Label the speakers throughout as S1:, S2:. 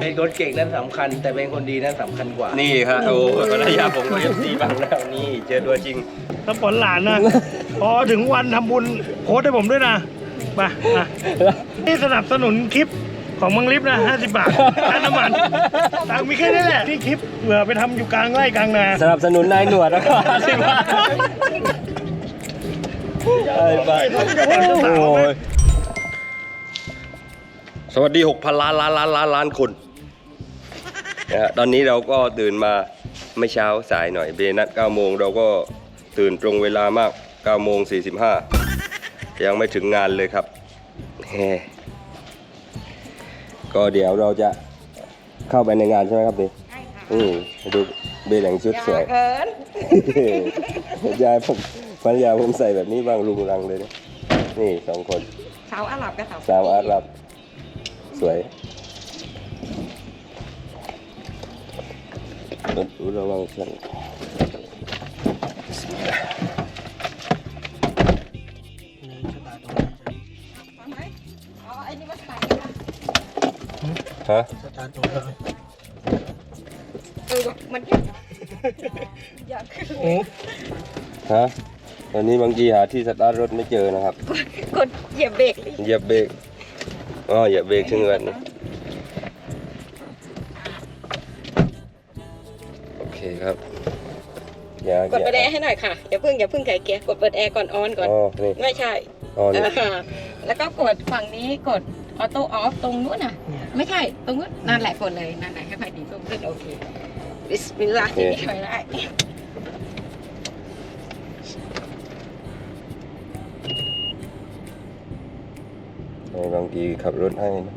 S1: เป็นคนเก่งนั้นสำคัญ แต่เป็นคนดีนั้นสำคัญกว่า
S2: นี่ครับโอ้ภรรยาผมก็เอฟซีบ้างแล้วนี่เจอตัวจริง
S3: ถ้าผลหลานนะ พอถึงวันทำบุญโพสต์ให้ผมด้วยนะมามานี่สนับสนุนคลิปของมังลิฟนะ 50 บาทค่าน้ำมันตังค์มีแค่นี้แหละที่คลิปเผื่อไปทำอยู่กลางไร่กลางนา
S2: สนับสนุนนายหนวดแล้วก็สิบบาทไอ้บ้าโอ้ยสวัสดี 6,000 ล้านล้านล้านล้านล้านคน นะฮะตอนนี้เราก็ตื่นมาไม่เช้าสายหน่อยเบนัด9โมงเราก็ตื่นตรงเวลามาก9โมง45 ยังไม่ถึงงานเลยครับเฮ้ก็เดี๋ยวเราจะเข้าไปในงานใช่ไหมครับเบ
S4: ใช่ค่ะ
S2: อืมดูเบลแต่งชุดสวย
S4: เกิน
S2: ยายผมภรรยาผมใส่แบบนี้บ้างลุงรังเลยนะนี่สองคน
S4: สาวอาหรับกับสาว
S2: สาวอาหรับสวย ดูระวังฉัน
S4: ทำไหมเอาไอ้นี่มาใส่
S2: ฮะ
S4: เออมันอยากขึ้น
S2: ฮะตอนนี้บางทีหาที่สตาร์ทรถไม่เจอนะครับ
S4: กดเหยียบเบรกเลย
S2: เหยียบเบรกอ๋อเหยียบเบรกช่างกันนะ อย่าก
S4: ดเปิดแอร์ให้หน่อยค่ะอย่าเพิ่งอย่าเพิ่งไขเกียร์กดเปิดแอร์ก่อนออนก่อน
S2: อ๋อนี่
S4: ไม่ใช่
S2: อ๋อนี่
S4: อ่าแล้วก็กดฝั่งนี้กดออโต้ออฟตรงนู้นน่ะ ไม่ใช่ตรงนู้นนั่นแหละกดเลยนั่นแหละให้ไฟดีส้มขึ้นโอเคบิสมิลลาห์ที่นี่ไปได้
S2: บางทีขับรถให้นะ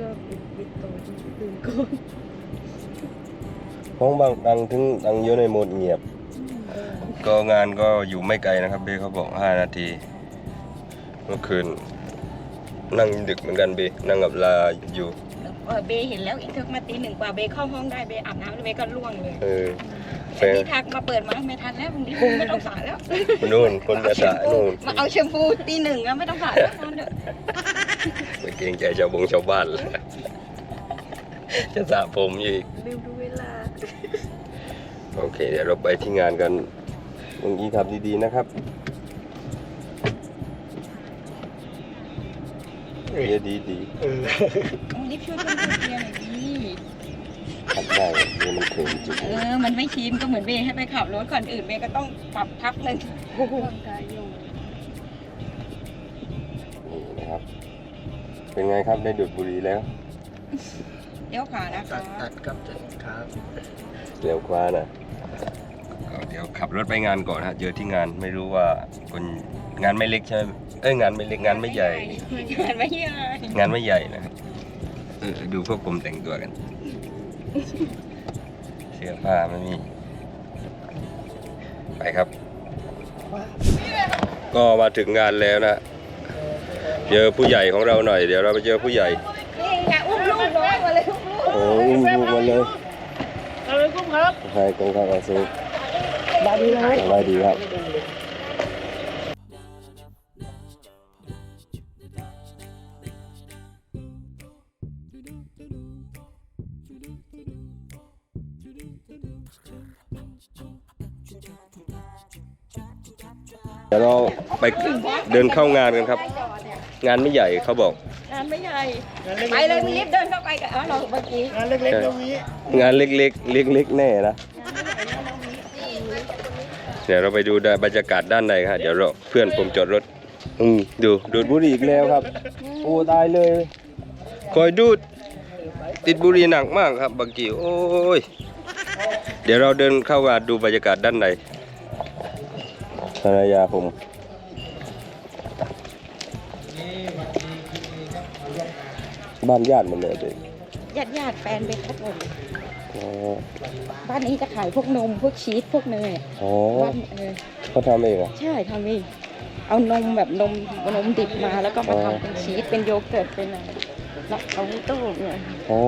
S4: ก็ปิดปิดตัวตื่นก่อน
S2: ห้องบางดังถึงดังเยอะในโหมดเงียบ ก็งานก็อยู่ไม่ไกลนะครับเบเขาบอก 5 นาที เมื่อคืน นั่งดึกเหมือนกันเบนั่งกับลาอยู่
S4: เออเบย์เห็นแล้วอีกทึกมาตีหนึ่งกว่าเบย์เข้าห้องได้เบย์อาบน้ำแล้วเบย์ก็ล่วงเลย
S2: เออแฟ
S4: แต่
S2: น
S4: นี่ทักมาเปิดมาไม่ทันแล้วพรุ่งนี้ไม่ต้องสระแล้ว
S2: นู่นคนจะสระนู่น
S4: มาเอาแชมพูตีหนึ่งอะไม่ต้องสระแล้วนอนเถอะ
S2: ไปเกรงใจชาวบงชาวบ้านเลยจะสระผมอีก
S4: ลืมดูเวลา
S2: โอเค เดี๋ยวเราไปที่งานกันบางทีขับดีๆนะครับเดี๋ยวดีดี
S4: รีบช่วยเพื่อนเกียร์หน่อยดิ
S2: ๆขับได้เดี๋ยวมันเข็มจุด
S4: เออ มันไม่ชินก็เหมือนเบย์ให้ไปขับรถก่อนอื่นเบย์ก็ต้องปรับทับหนึ่ง
S2: นี่นะครับ เป็นไงครับได้ดูดบุหรี่แล้ว
S4: เลี้ยวขวานะคะ
S1: ตัดกับจัดครับ
S2: เร็วกว่านะก็เดี๋ยวขับรถไปงานก่อนฮะเจอที่งานไม่รู้ว่าคนงานไม่เล็กใช่ไหมเอ้ยงานไม่เล็กงานไม่ใหญ่
S4: งานไม่ใหญ่
S2: งานไม่ใหญ่นะครับเออดูพวกผมแต่งตัวกัน เสื้อผ้าไม่มี ไปครับ ก็มาถึงงานแล้วนะเจอผู้ใหญ่ของเราหน่อยเดี๋ยวเราไปเจอผู้ใหญ่
S4: นี่ไงอุ้มลูกน้อยมาเลยอุ้มลูก
S2: โอ้อุ้มลูกมาเลย
S3: อะไรกุ้ง ครับ
S2: ใครกงข้าวอาซู
S3: บายดีไหม
S2: สบายดีครับเดี๋ยวเราไปเดินเข้างานกันครับ งานไม่ใหญ่เขาบอก
S4: งาน ไม่ใหญ่
S3: งานเล็ก
S4: ไปเลยมึงรีบเดินเข้าไปกับอ๋อเราเมื่อกี้
S3: งานเล็กๆตรงนี้
S2: งานเล็กๆเล็กๆแน่นะเดี๋ยวเราไปดูบรรยากาศด้านในครับเดี๋ยวเราเพื่อนผมจอดรถ อืมดูดูดบุหรี่อีกแล้วครับ โอ้ตายเลยคอยดูด ติดบุหรี่หนักมากครับบางกีโอ้ยเดี๋ยวเราเดินเข้ามาดูบรรยากาศด้านในภรรยาผม บ้านญาติหมดเลยเลย
S4: ญาติญาติๆแฟนเบย์ครับผม
S2: อ๋อ
S4: บ้านนี้จะขายพวกนมพวกชีสพวกเนย
S2: อ๋อ
S4: บ้านเออ
S2: เขาทำเองเหรอ
S4: ใช่ทำเองเอานมแบบนมนมดิบมาแล้วก็มา
S2: อ๋อ
S4: ทำเป็นชีสเป็นโยเกิร์ตเป็นอะไรแล้วเอาตู้เนี่ย
S2: อ๋อ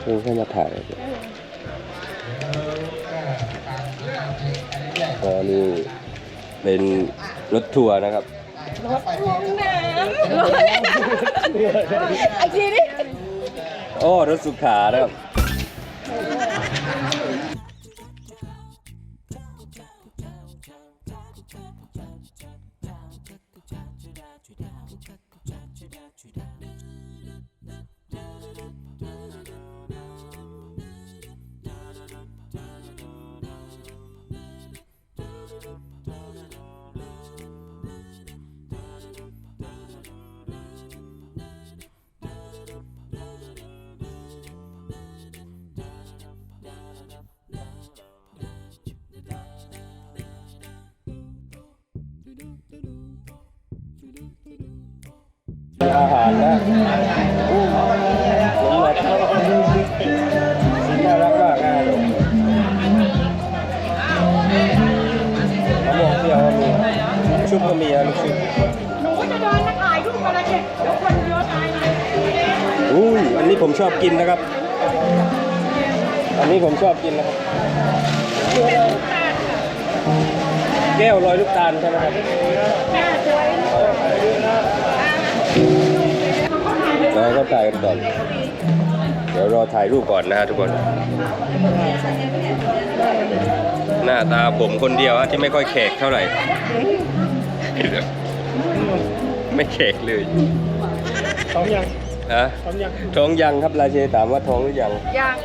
S2: เพิ่งเข้ามาถ่ายอ๋อนี่เป็นรถทัวร์นะครับ
S4: รถลงน้ำรถ อีกทีนี้
S2: โอ้รถสุขานะครับ ผมชอบกินนะครับ อันนี้ผมชอบกินนะครับ แก้วลอยลูกตาลใช่ไหมครับแล้วก็ถ่ายกันก่อน เดี๋ยวรอถ่ายรูปก่อนนะฮะทุกคน หน้าตาผมคนเดียวที่ไม่ค่อยแขกเท่าไหร่ ไม่แขกเลย
S3: สองอย่าง
S2: ฮะ
S3: สองอย่าง
S2: ท้องยังครับราเชถามว่าท้องหรือยัง
S4: ยัง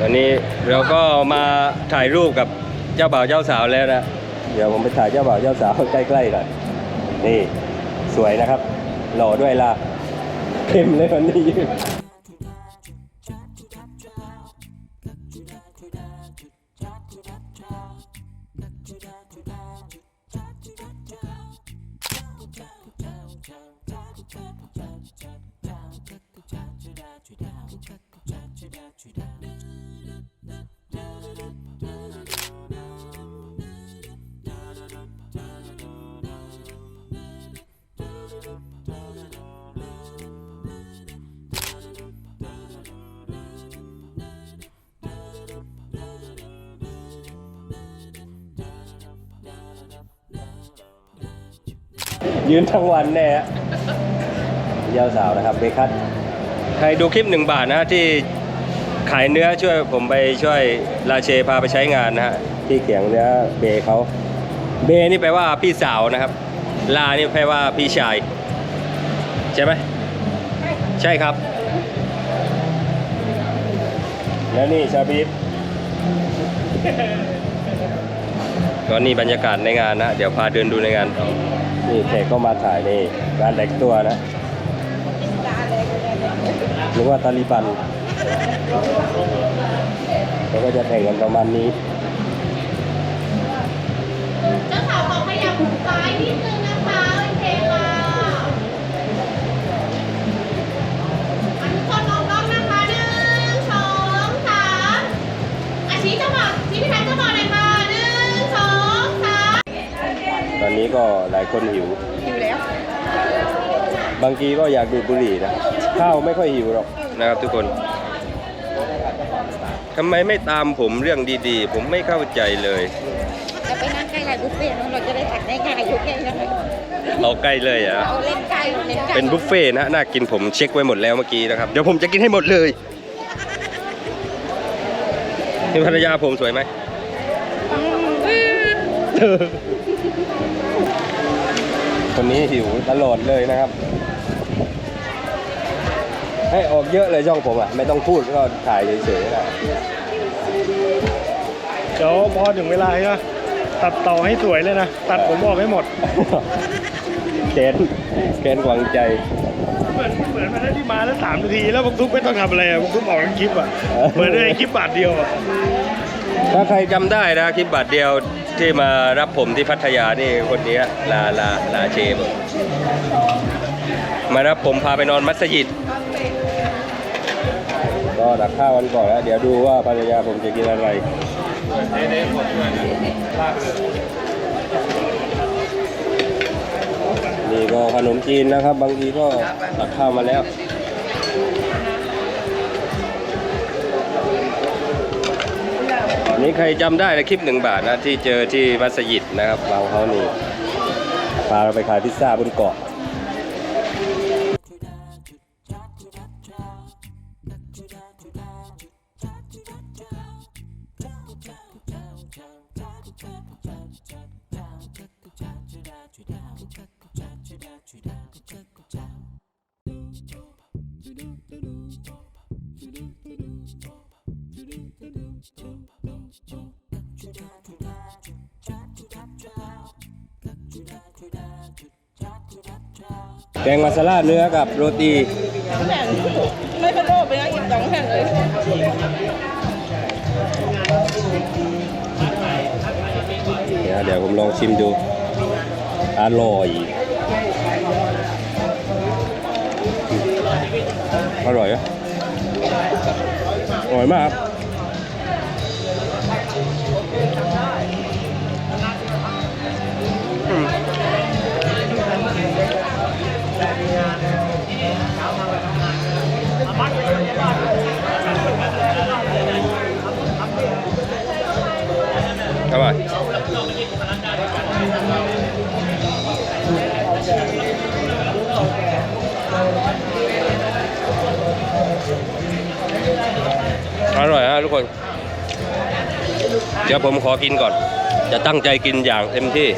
S2: ตอนนี้เราก็มาถ่ายรูปกับเจ้าบ่าวเจ้าสาวแล้วนะ เดี๋ยวผมไปถ่ายเจ้าบ่าวเจ้าสาวใกล้ๆหน่อย นี่สวยนะครับ หล่อด้วยล่ะเข้มเลยวันนี้ ยืนทั้งวันแน่ฮะเจ้าสาวนะครับเบคัทใครดูคลิปหนึ่งบาทนะฮะที่ขายเนื้อช่วยผมไปช่วยราเชพาไปใช้งานนะฮะที่เขียงเนื้อเบเขาเบนี่แปลว่าพี่สาวนะครับ ลานี่แปลว่าพี่ชาย ใช่ไหมใช่ครับ แล้วนี่ชาบีฟก็นี่บรรยากาศในงานนะ เดี๋ยวพาเดินดูในงานต่อ นี่แขกก็มาถ่ายนี่การแต่งตัวนะหรือว่าตาลีบันเขาก็จะแต่งกันประมาณนี้
S5: เจ้าสาวขอขยับซ้ายนิดนึง ลายคน
S2: หิว
S4: อยู่แล้ว
S2: บางทีก็อยากดูดบุหรี่นะข้าวไม่ค่อยหิวหรอกนะครับทุกคนทำไมไม่ตามผมเรื่องดีๆ ผมไม่เข้าใจเลย
S4: จะไปนั่งใกล้ไรบุฟเฟ่ต์เนอะเราจะได้ตักได้ง่ายอยู่แค่นั้นเลย
S2: เอาใกล้เลยอะ
S4: เอาเล่นใกล้เล่นใกล้
S2: เป็นบุฟเฟ่ต์นะน่ากินผมเช็คไว้หมดแล้วเมื่อกี้นะครับ เดี๋ยวผมจะกินให้หมดเลยนี่ภรรยาผมสวยไหม คนนี้หิวตลอดเลยนะครับ ให้ออกเยอะเลยช่องผมอะ ไม่ต้องพูดก็ถ่ายเฉยๆนะ
S3: เดี๋ยวพอถึงเวลาใช่ไหมตัดต่อให้สวยเลยนะ ตัดผมออกให้หมด
S2: แกนแกนหวังใจ
S3: เหมือนเหมือนมันได้ที่มาแล้วสามนาที แล้วพวกทุกไม่ต้องทำอะไรอะพวกทุกออกทั้งคลิปอะ
S2: เออ
S3: เหมือนในคลิปบาทเดียวอะ
S2: ถ้าใครจำได้นะคลิปบัตรเดียว ที่มารับผมที่พัทยานี่คนนี้ลาลาลาเชมมารับผมพาไปนอนมัสยิดก็ดักข้าวกันก่อนแล้วเดี๋ยวดูว่าภรรยาผมจะกินอะไรนี่ก็ขนมจีนนะครับ บางทีก็ตักข้าวมาแล้ว นี่ใครจำได้นะคลิปหนึ่งบาทนะที่เจอที่มัสยิดนะครับเราเขานี่พาเราไปขายพิซซ่าบนเกาะ งมาซาลาเนื้อกับโรตี
S4: ไม่เป็นโรคไปนะอีกสองแผ่นเลย
S2: เนี่ยเดี๋ยวผมลองชิมดู อร่อย อร่อยอะอร่อยมากครับ เข้ามาอร่อยฮะทุกคน เดี๋ยวผมขอกินก่อน จะตั้งใจกินอย่างเต็มที่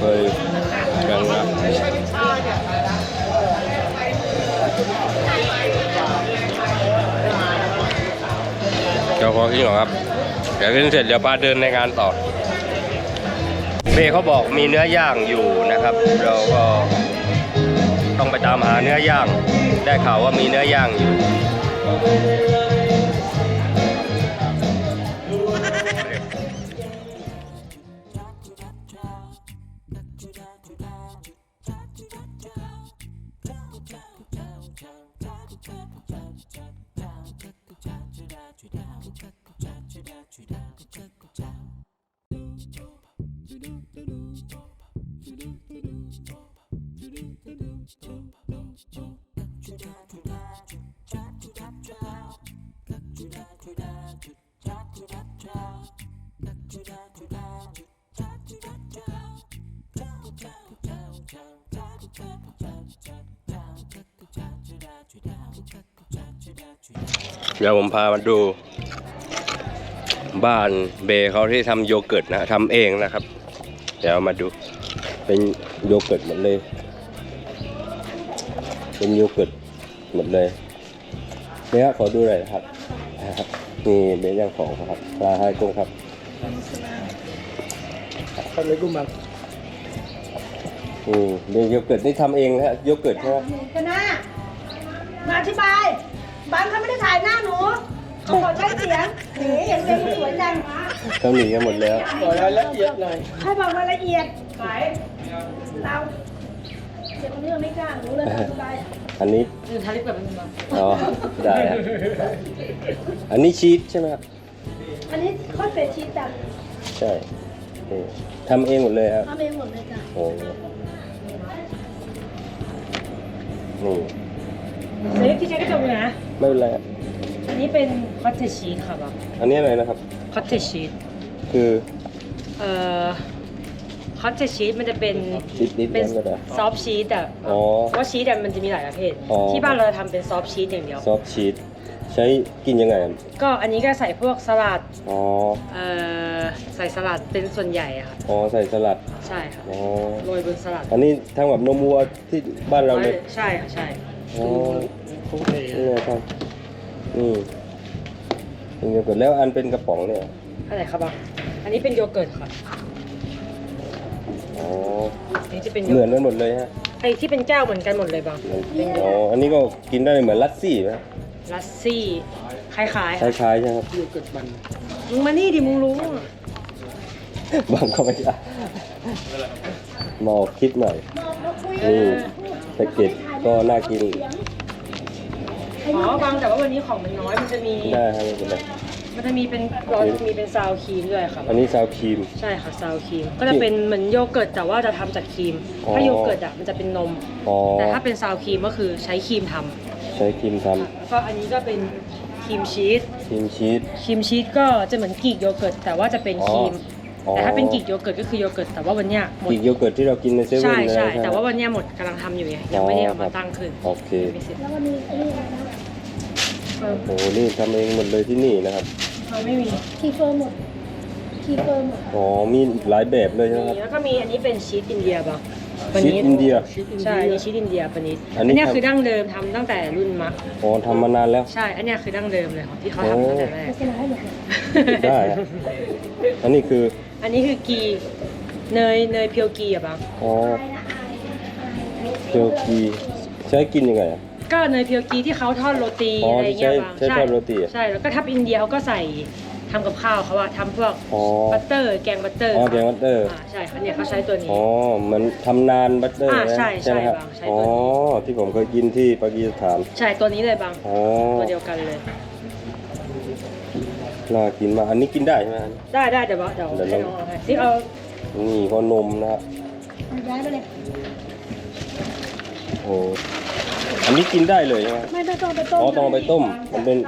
S2: เฮ้ยยังนะเดี๋ยวขอกินก่อนครับ เดี๋ยวกินเสร็จเดี๋ยวพาเดินในงานต่อเบเขาบอกมีเนื้อย่างอยู่นะครับ เราก็ต้องไปตามหาเนื้อย่าง ได้ข่าวว่ามีเนื้อย่างอยู่ เดี๋ยวผมพามาดู บ้านเบเขาที่ทำโยเกิร์ตนะทำเองนะครับ เดี๋ยวมาดู เป็นโยเกิร์ตหมดเลย เป็นโยเกิร์ตหมดเลยเนี่ยขอดูหน่อยนะครับนะครับนี่เป็นอย่างของครับปลาไฮกุ้งครับ
S1: เขาเลยกุ้งมา
S2: อืมเป็นโยเกิร์ตนี่ทำเองนะฮะโยเกิร์ตใช่ไหม
S6: กันนะมาอธิบาย บังเขาไม่ได้ถ่ายหน้าหนูเขาขอใช้เสียงหนีอย่างเดียวสวยจัง
S2: ต้องหนีกันหมดแล้ว
S1: ขอรายละเอียดหน่อย
S6: ให้บอกรายละเอียดไหนเราเด็กคนนี้เราไม่กล้าหนูเลยอธิบาย
S2: อันนี้
S4: คือทาริปแบบมันมา
S2: อ๋อ ได้ครับอันนี้ชีสใช่ไหมครับ
S6: อันนี้ข้าวเป็ดชีสจ้ะ
S2: ใช่นี่ทำเองหมดเลยครับ
S6: ทำเองหมดเลยจ้ะ
S2: โอ้นี่
S7: เล็กที่ใช้กระจกเลยนะ
S2: ไม่เป็นไรครับ
S7: อันนี้เป็นคอตเทจชีสค่ะบอก
S2: อันนี้อะไรนะครับ
S7: คอตเทจชีส
S2: คือ
S7: เอ่อคอตเทจชีสมันจะเป็น
S2: ชีสนิด
S7: เป็น
S2: นั่นก็ได้
S7: ซอฟต์ชีสอะ
S2: อ๋อ
S7: เพราะชีสอะมันจะมีหลายประเภท
S2: อ๋อ
S7: ที่บ้านเราจะทำเป็นซอฟต์ชีสอย่างเดียว
S2: ซอฟต์ชีสใช้กินยังไงครับ
S7: ก็อันนี้ก็ใส่พวกสลัด
S2: อ๋อ
S7: เอ่อ ใส่สลัดเป็นส่วนใหญ่อะค่ะ
S2: อ๋อใส่สลัด
S7: ใช่ค่ะ
S2: อ๋อ
S7: โรยบนสลัด
S2: อันนี้ทำแบบนมวัวที่บ้านเราเลย
S7: ใช่ค่ะใช่
S2: อ๋อนี่นะครับอืมเป็นโยเกิร์ตแล้วอันเป็นกระป๋องเนี่ย
S7: อะไรครับบอกอันนี้เป็นโยเกิร์ตค่ะ
S2: อ๋อ
S7: อันนี้จะเป็นโย
S2: เหมือน
S7: เกิร์ต
S2: กันหมดเลยฮะ
S7: ไอ้ที่เป็นแก้วเหมือนกันหมดเลยบาง
S2: อ๋ออันนี้ก็กินได้เหมือนลัสซี่ไหม
S7: ลัสซี่คล้าย
S2: ค
S7: ๆค่ะ
S2: ล้ายๆใช่ไหมครับ
S1: อยู่เกิดมัน
S7: มึงมานี่ดิมึงรู้อะ
S2: บางก็ไม่ได้ มาออกคลิปหน่อยนี่แพ็กเกจก็น่ากิน
S7: อ๋อบางแต่ว่าวันนี้ของมันน้อยมันจะมี
S2: ได้ครับไม่เป็นไร
S7: มันจะมีเป็นเราจะมีเป็นซาวครีมด้วยค่ะ
S2: อันนี้ซาวครีม
S7: ใช่ค่ะซาวครีม ก็จะเป็นเหมือนโยเกิร์ตแต่ว่าจะทำจากครีม
S2: อ๋อ
S7: ถ้าโยเกิร์ตอะมันจะเป็นนม
S2: อ๋อ
S7: แต่ถ้าเป็นซาวครีมก็คือใช้ครีมทำ
S2: ใช้ครีมท
S7: แล้วก็อันนี้ก็เป็นคครีมชีส
S2: ครีมชีส
S7: ครีมชีสก็จะเหมือนกรีกโยเกิร์ตแต่ว่าจะเป็นครีม
S2: อ๋อ
S7: แต่ถ้าเป็นกรีกโยเกิร์ตก็คือโยเกิร์ตแต่ว่าวันเนี้ยหมด
S2: กรีกโยเกิร์ตที่เรากินในเซเว่น
S7: ใช่
S2: เลย
S7: ใช่
S2: ไหม
S7: แต่ว่าวันเนี้ยหมดกำลังทำอยู่ไงยังไม่ได้เอามาตั้งขึ้น
S2: โอเค
S7: ไม่เสร็จ
S6: แล้วก็มีไอ้นี่อะไรนะ
S7: เฟิร์ม
S2: โอ้โหนี่ทำเองหมดเลยที่นี่นะครับ
S7: เราไม่มี
S6: คีเฟิร์มหมดคีเฟิร์มหมด
S2: อ๋อมีหลายแบบเลยใช่ไหมครับ
S7: แล้วก็มีอันนี้เป็นชีสอินเดียบ้าง
S2: ชีสอินเดีย
S7: ใช่อันนี้ชีสอินเดียปนิด
S2: อันนี้
S7: อันเนี้ย
S2: ทำ
S7: คือดั้งเดิมทำตั้งแต่รุ่นมัก
S2: อ๋อทำมานานแล้ว
S7: ใช่ อันเนี้ยคือดั้งเดิมเลยของที่เขาทำตั้งแต่แรก
S6: โฆษณาให้หมดเลย
S2: ได้ครับอันนี้คือ
S7: อันนี้คือกีเนยเนยเพียวกีอะบ้าง
S2: อ๋อเกียวกีใช้กินยังไงอะ
S7: ก็เนยเพียวกีที่เขาทอดโรตี
S2: อ๋ออ
S7: อะไรเงี้ย
S2: ใช่
S7: บาง
S2: ใช่ทอดโรตีอะ
S7: ใช่แล้วก็ทับอินเดียเขาก็ใส่ทำกับข้าวเขาอะทำพวก
S2: อ๋อ
S7: บัตเตอร์แกงบัตเตอร์
S2: อ๋อแกงบัตเตอร์า
S7: ใช่อันเนี้ยเขาใช้ตัวนี้
S2: อ๋อเหมันทำนานบัตเตอร์
S7: อ่า
S2: นะ
S7: ใช่
S2: ใช่ไหมครับ
S7: ใช่บางใช่
S2: อ๋อ
S7: ตัวนี้
S2: ที่ผมเคยกินที่ปากีสถาน
S7: ใช่ตัวนี้เลยบาง
S2: อ๋อ
S7: ตัวเดียวกันเลย
S2: น่ากินมากอันนี้กินได้ใช่ไหม
S7: ได้ได้เดี๋ยวบอกเดี๋ยว
S2: เดี๋ยว
S7: ให้
S2: ล
S7: น้
S2: อ
S7: องงเอาให้ที่เอา
S2: นี่พอนมนะครับ
S6: ย้ายไปเลย
S2: โอ้อันนี้กินได้เลยใช่ไหม
S6: ไม่ไม่ต้องไปต้ม
S2: อ๋อต้องเอาไปต้มมันเป็น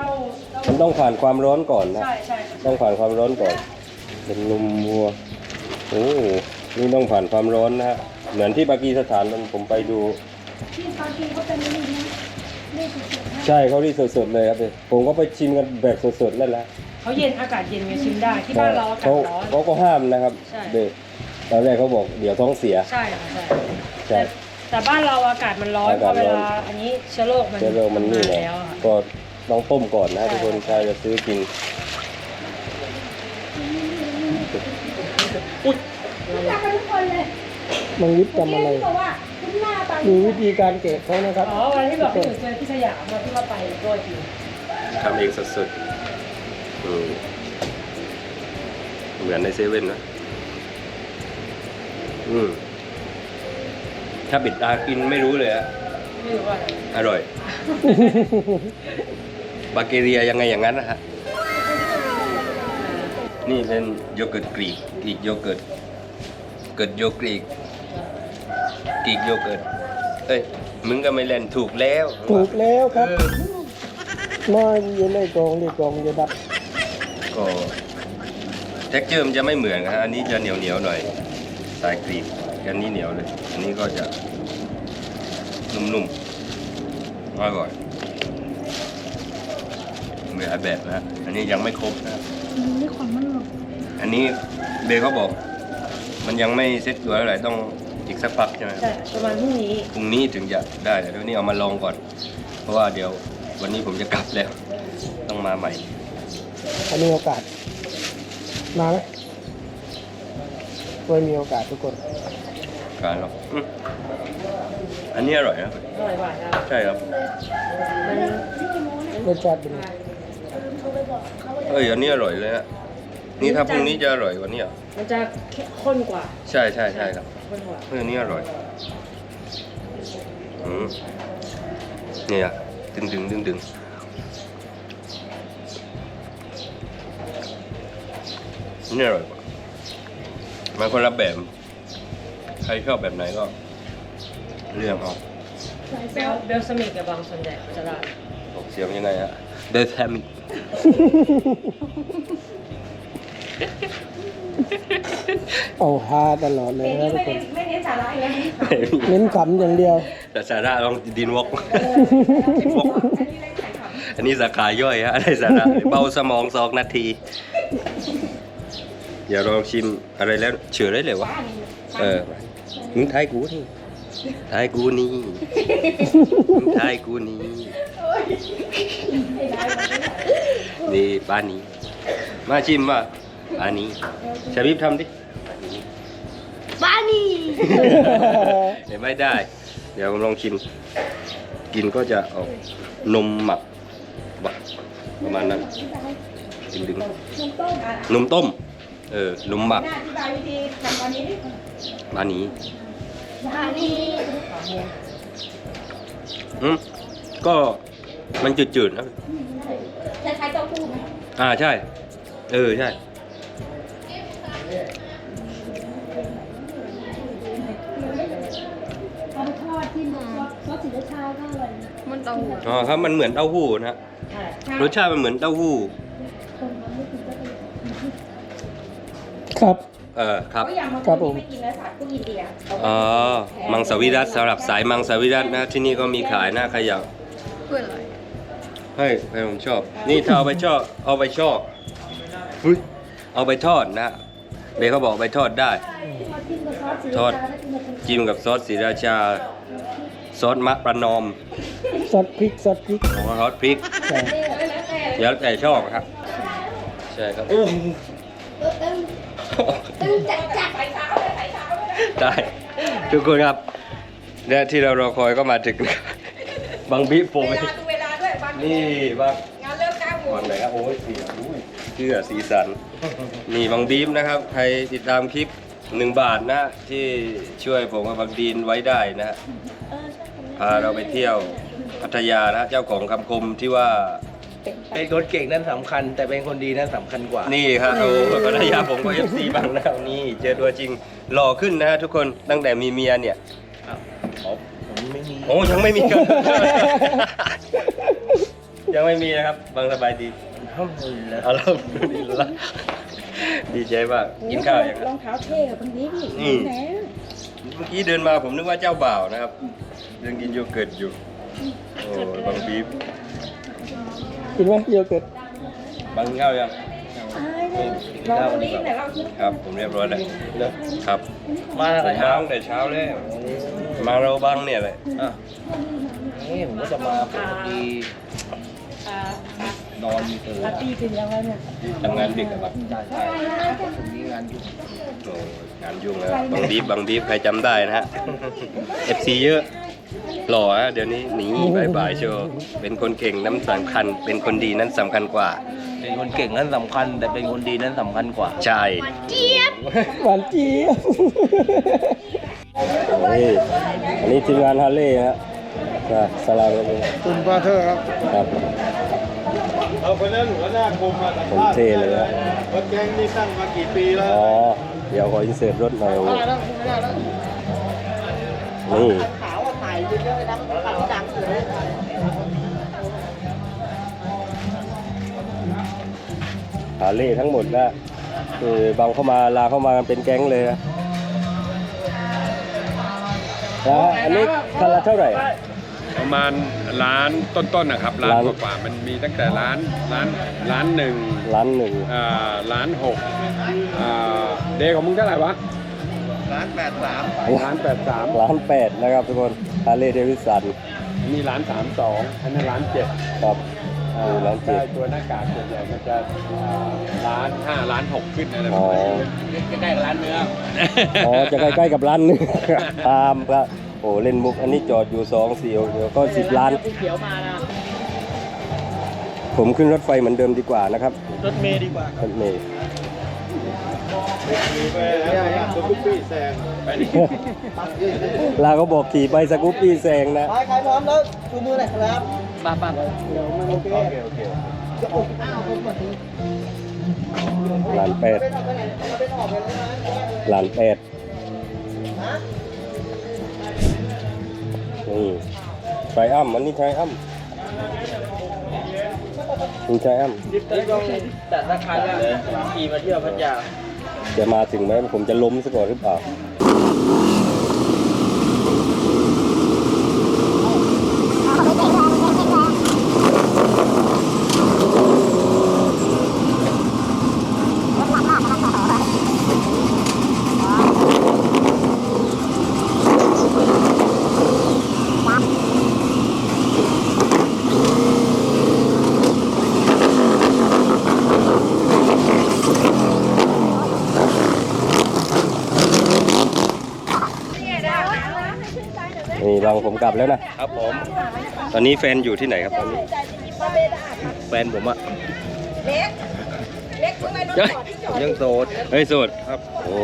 S2: มันต้องผ่านความร้อนก่อนนะ
S7: ใช่ใช่
S2: ต้องผ่านความร้อนก่อน เป็นนมวัว โอ้นี่ต้องผ่านความร้อนนะฮะ เหมือนที่ปากีสถานมันผมไปดู
S6: ที่ปากีเขาเป็นนี่นะนี่สุดๆนะ
S2: ใช่เขาที่สดๆเลยครับพี่ผมก็ไปชิมกันแบบสดๆนั่นแหละ
S7: เขาเย็นอากาศเย็นไงชิมได้ที่บ้านเราอากา
S2: เขา
S7: ศร้อน
S2: เขาก็ห้ามนะครับ
S7: ใช่
S2: เด็กตอนแรกเขาบอกเดี๋ยวท้องเสีย
S7: ใช่ค่ะใช่
S2: ใช่
S7: แต่แต่บ้านเราอากาศมันร้อน
S2: อา
S7: พ
S2: กา
S7: อ
S2: ศ
S7: เว
S2: ร้อน
S7: ลาอันนี้เชื้อโรคมัน
S2: เชื้อโรคมันนี่
S7: มา
S2: แหละ
S7: แล้วอะ
S2: ก็ต้องต้มก่อนนะ
S7: ใช่
S2: ทุกคนใครจะซื้อกิน
S6: อยากกันทุกคนเลย
S1: มังวิทย์ทำอะไร
S6: ที่บอกว่าคุณหน้าปา
S1: ดู
S6: กี
S1: วิธีการเก็บเขานะครับ
S7: อ๋อวันที่บอกพี่หนูเจอที่สยามมาที่ว่าไปด้วยที
S2: ทำเองสดๆอืมเหมือนในเซเว่นนะ อืม ถ้าปิดตากินไม่รู้เลยอะ
S7: ไม่รู้ว่าอะไร
S2: อร่อย บาเกเรียยังไงอย่างนั้นนะฮะ นี่เป็นโยเกิร์ตกรีกกรีกโยเกิร์ตเกิดโยกรีกกรีกโยเกิร์ต เอ้ยมึงก็ไม่เล่นถูกแล้ว
S1: ถูกแล้วครับ
S2: เออ
S1: มาอยู่ในกล่องดีกล่องจะดับ
S2: ก็เท็กเจอร์มันจะไม่เหมือนกันฮะอันนี้จะเหนียวเหนียวๆหน่อยสายกรีบอันนี้เหนียวเลย อันนี้ก็จะนุ่มๆอร่อยมีหลายแบบนะฮะอันนี้ยังไม่ครบนะ
S6: นี่ขวัญมันหลบ
S2: อันนี้เบย์เขาบอก มันยังไม่เซ็ตตัวเท่าไหร่ต้อง อีกสักพักใช่ไหม
S7: ใช่ประมาณพรุ่งนี้
S2: พรุ่งนี้ถึงจะได้แต่เดี๋ยวนี้เอามาลองก่อน เพราะว่าเดี๋ยววันนี้ผมจะกลับแล้ว ต้องมาใหม่
S1: อันนี้โอกาส มาไหมเคยมีโอกาสทุกคน
S2: การหรอกอืมอันนี้อร่อยนะ
S7: อร่อยกว่านะ
S2: ใช่ครับ
S7: มัน
S1: รสชาติเป็นไง
S2: เอ้ยอันนี้อร่อยเลยฮะ นี่ถ้าพรุ่งนี้จะอร่อยกว่านี้อะ
S7: มันจะเข้มข้นกว่า
S2: ใช่ใช่ใช่ครับ
S7: ข้นกว่า
S2: เอออันนี้อร่อยอืมเนี่ยดึงดึงดึงดึงนี่อร่อยกว่ามันคนละแบบ ใครชอบแบบไหนก็ เลือกเอา
S7: เบลเบลสมิกกับบางส่วนใหญ่เขาจะราด
S2: ออกเสียงยังไงฮะเดทแฮมิ
S1: เอาฮาตลอดเลยนะทุกคน
S6: ไม่เน้นสาระเลย
S1: เน้นขำอย่างเดียว
S2: แต่สาระลองดินวอกดินวอกอันนี้สาขาย่อยฮะอะไรสาระ เบาสมองสองนาทีอย่าลองชิมอะไรแล้วเชื่อได้เลยวะเออมึงทายกูนี่ทายกูนี่มึงทายกูนี่นี่ป้านนี้ มาชิมว่า ป้านนี้ชาบิบทำดิ
S6: บ้านี่
S2: เดี๋ยวไม่ได้ เดี๋ยวผมลองชิม กินก็จะออกนมหมักบะประมาณนั้นดึงดึง
S6: นมต้มอะ
S2: นมต้มเออนมหมัก
S6: อธิบายวิธีทำตอนนี้ดิ
S2: บ้านนี้
S6: บ้านี่
S2: อืมก็มันจืดๆนะ
S6: จะใช้เต้าหู้ไหม
S2: อ่าใช่ เออ ใช่
S6: เอาไปทอดที่ซอสซอสสีราชาก็อร่อยนะ
S4: มันเต้าหู้
S2: อ๋อครับมันเหมือนเต้าหู้นะฮะ
S7: ใช่
S6: ใร
S2: สชาติมันเหมือนเต้าหู้
S1: ครับ
S2: เออครับ
S4: ก็อย่างบาง
S1: ครับ
S4: ค
S1: ผ
S4: น
S1: ม
S4: ที่ไม่กินเนื้อสัตว์พวกอินเดียเขา
S2: อ๋อ มังสวิรัตสำหรับสายมังสวิรัตนะที่นี่ก็มีขายนะใครอยาก
S4: เพื่อนอะไร
S2: เฮ้ยใครผมชอบ นี่ถ้าเอาไปชอบเอาไปชอบเฮ้ยเอาไปทอดนะ เบย์เขาบอกไปทอดได้ ทอดจิ้มกับซอสสีราชา ซอสมะประนอม
S1: ซอสพริกซอสพริก
S2: ของซอสพริก
S1: ใช่
S2: เดี๋ยวแต่ชอบครับ ใช่ครับได้ทุกคนครับเนี่ยที่เรารอคอยก็มาถึงบางบิ๊กโฟม
S4: เวลาดูเวลาด้วยบาง
S2: นี่บาง
S4: งานเริ่มเก้าโมง
S2: วันไหนครับโอ้ยเสีย อุ้ยเชื่อสีสันนี่บางบีมนะครับ ใครติดตามคลิปหนึ่งบาทนะ ที่ช่วยผมกับบางดีนไว้ได้นะฮะพาเราไปเที่ยวพัทยานะเจ้าของคำคมที่ว่า
S1: เป็นคนเก่งนั่นสำคัญ แต่เป็นคนดีนั่นสำคัญกว่า
S2: นี่ครับโอ้พัทยาผมก็เอฟซีบ้างนะครับนี่เจอตัวจริงหล่อขึ้นนะฮะทุกคนตั้งแต่มีเมียเนี่ย
S1: ผมไม่มี
S2: โอ้ยังไม่มีครับยังไม่มีนะครับบางสบายดี
S1: ห้องอื่นแล้ว
S2: อัลฮัมดุลิลละดีใจมากกินข้าวยังค
S4: ร
S2: รับ
S4: องเท้าเท่กับบางนี้พี่
S2: อืม
S4: แหม
S2: เมื่อกี้เดินมาผมนึกว่าเจ้าบ่าวนะครับยังกินโยเกิร์ตอยู่โอ้ยบางบีบ
S1: กินไหมโยเกิร์ต
S2: บางข้าวยัง
S4: ลองนี้แต่เราคิด
S2: ครับ ผมเรียบร้อยเลยครับ
S1: มา
S2: ผ
S1: อะไร
S2: ม
S1: ครั
S2: มา
S1: บ
S2: ตั้งแต่เช้าแล้วมาเราบังเนี่ยแหละ
S1: อะนี่ผมก็จะมาปกติ นอนเออ
S7: ตีถึงยังไงเนี่ย
S2: ทำงานดึกอะครับ
S1: ใช่ใช่ผมมีงานอยู่
S2: โอ้ยงานยุ่งแล้วบางบีบบางบีบใครจำได้นะฮะ FC เยอะหล่อฮะเดี๋ยวนี้หนีบายบายโชว์เป็นคนเก่งนั้นสำคัญ เป็นคนดีนั้นสำคัญกว่า
S1: เป็นคนเก่งนั่นสำคัญ แต่เป็นคนดีนั่นสำคัญกว่า
S2: ใช่
S1: หวานเจี๊ยบนี่อันนี้ทีมงานฮาร์เลย์ฮะนะสลาครับ
S3: คุณปาเธอร์ครับ
S1: ครับ
S3: เอาไปแล้วหนูก็น่าคมมาแต่
S1: ผมเทเลยฮะ
S3: รถแกงนี่ตั้งมากี่ปีแล้ว
S1: อ๋อ เดี๋ยวขออินเสิร์ตรถหน่อยโอ้โหนี่
S6: ขาวอะถ่ายเยอะๆนะขาวดังเลย
S1: ฮาร์เลย์ทั้งหมดนะคือบางเข้ามาลาเข้ามากันเป็นแก๊งเลยนะนะฮะอันนี้คันละเท่าไหร่
S8: ประมาณล้านต้นๆนะครับล้าน
S1: ล้าน
S8: กว่าๆมันมีตั้งแต่ล้านล้านล้านหนึ่ง
S1: ล้านหนึ่ง
S8: อ่าล้านหกอ่าเดย์ของมึงเท่าไหร่วะ
S3: ร้านแปดสาม
S8: ล้านแปดสาม
S1: ล้านแปดนะครับทุกคนฮาร์เลย์เดวิสัน
S8: อันนี้ล้านสามสองอันนี้ล้านเจ็ด
S1: ครับ
S8: อ่า
S1: ดูล้านเจ็ด
S8: ได้ตัวหน้ากากส่วนใหญ่มันจะอ่าล้านห้าล้านหกขึ้นอะไรป
S1: อ๋
S8: ระ
S1: อ
S8: มาณนี้ใกล้ๆกับล้านเนื้อ
S1: อ๋อจะใกล้ๆกับร้านหนึง ตามครับ โอ้เล่นมุกอันนี้จอดอยู่สองสี่เดี๋ยวก็สิบล้าน
S7: เขียวมานะ
S1: ผมขึ้นรถไฟเหมือนเดิมดีกว่านะครับ
S3: รถเมย์ดีกว่าร
S1: ถเมย์
S3: ไปแล้วตัวกุ๊ปปี้แซง
S1: ลาก็บอกขี่ไปสกูปปี้แซงนะ
S6: ใครพร้อมแล้วชูมือหน่อยครับ
S7: บ้าบ้า
S1: โอเคโอเคล้านแปดล้านแปด นี่ไทรอัมอันนี้ไทรอัมนี่ไทรอัม
S7: แต่ราคาเนี่ยขี่มาเที่ยวพัทยา
S1: จะมาถึงไหมผมจะล้มซะก่อนหรือเปล่า นี่บางผม กลับแล้วนะ
S2: ครับผม ตอนนี้แฟนอยู่ที่ไหนครับตอนนี้
S1: แฟนผมอะ
S4: เล็กเล็กทำไมรถจอดที่จอด
S1: ยังโสด
S2: เฮ้ยโสดครับ โอ้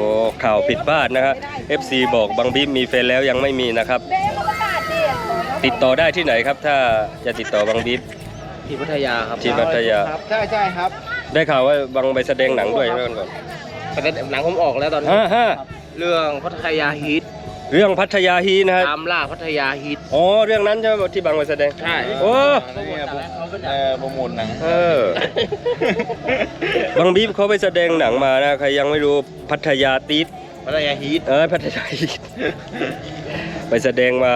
S2: ข่าวผิดพลาดนะครับ FC บอกบางบีมมีแฟนแล้วยังไม่มีนะครับ
S4: เบ๊มาประกาศดิ
S2: ติดต่อได้ที่ไหนครับถ้าจะติดต่อบางบีม
S1: ที่พัทยาครับ
S2: ที่พัทยา
S3: ครับใช่ใช่ครับ
S2: ได้ข่าวว่าบางไปแสดงหนังด้วยใช่ไหมก่อน
S1: หนังผมออกแล้วตอนนี้
S2: ฮ่าฮ่า
S1: เรื่องพัทยาฮิต
S2: เรื่องพัทยาฮีนะฮะ
S8: ตามล่าพัทยาฮิต
S2: อ๋อเรื่องนั้นใช่ไหมที่บางไปแสดง
S8: ใช่
S2: โอ้
S8: เออโปรโมทหนัง
S2: เออ บางบีบเขาไปแสดงหนังมานะใครยังไม่รู้พัทยาตีด
S8: พัทยาฮิต
S2: เออพัทยาฮีทไปแสดงมา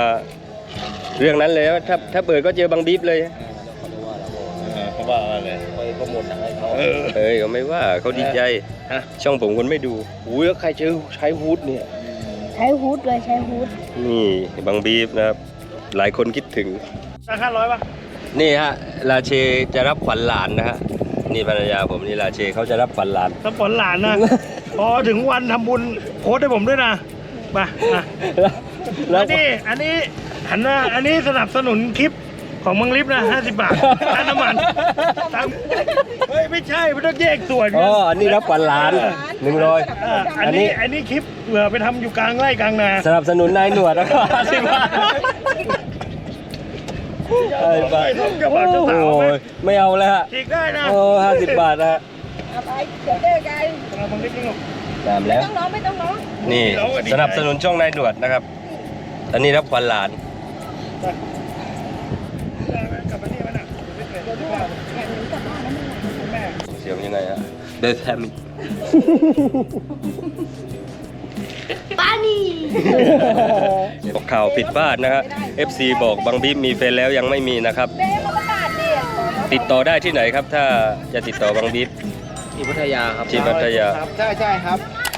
S2: เรื่องนั้นเลยนะถ้าถ้าเปิดก็เจอบางบีบเลย
S8: เขาว่าอะไรไปโปรโมทหนังให้เขา
S2: เอ้ยก็ไม่ว่าเขาดีใจ
S8: ฮะ
S2: ช่องผมคนไม่ดู
S8: อุ้ยแล้วใครใช้ใช้ฮูดเนี่ย
S6: ใช้ฮูดเลยใช้ฮูด
S2: นี่บางบีบนะครับ หลายคนคิดถึง
S3: ราคาร้อยป่ะ
S2: นี่ฮะราเชจะรับขวัญหลานนะฮะนี่ภรรยาผมนี่ราเชเขาจะรับขวัญหลาน
S3: ถ้าผลหลานนะพอถึงวันทำบุญโพสต์ให้ผมด้วยนะมาอะ
S2: แล้
S3: อั
S2: วน
S3: นี้อันนี้หันหน้าอันนี้สนับสนุนคลิปของมังลิฟนะ 50 บาทค่าน้ำมันตามเฮ้ย ไม่ใช่มันต้องแยกส่วน
S2: อ๋ออันนี้รับขวัญหลานหนึ่งร้อย
S3: อะอันนี้อันนี้คลิปเผื่อไปทำอยู่กลางไร่กลางนา
S2: สนับสนุนนายหนวดแล้วก็สิบบาทไอ้บ้า
S3: ไม่ต้องจะบอกเจ้าสาวไหม
S2: โอ้ยไม่เอาแล้วฮะ
S3: อีกได้นะ
S2: โอ้ห้าสิบบาทนะฮะ
S6: เอาไปเดี๋ยวเจอกัน
S3: เอามังลิฟนี่ลูก
S2: ตามแล้ว
S6: ต้องน้องไม่ต้องน้อง
S2: นี่สนับสนุนช่องนายหนวดนะครับ อันนี้รับขวัญหลาน
S3: กลับมานี่มันอะเดี๋ยวดูว่าแม่
S2: เสี ยงยังไงฮะเดทแฮมิ
S6: ป้านี่
S2: บอกข่าวผิดพลาดนะฮะ FC บอกบางบีมมีแฟนแล้วยังไม่มีนะครับ
S6: เด้มาประกาศดิ
S2: ติดต่อได้ที่ไหนครับ ถ้าจะติดต่อบางบีม
S8: ที่พัทยาครับ
S2: ที่พัทยา
S8: ใช่ใช่ครับ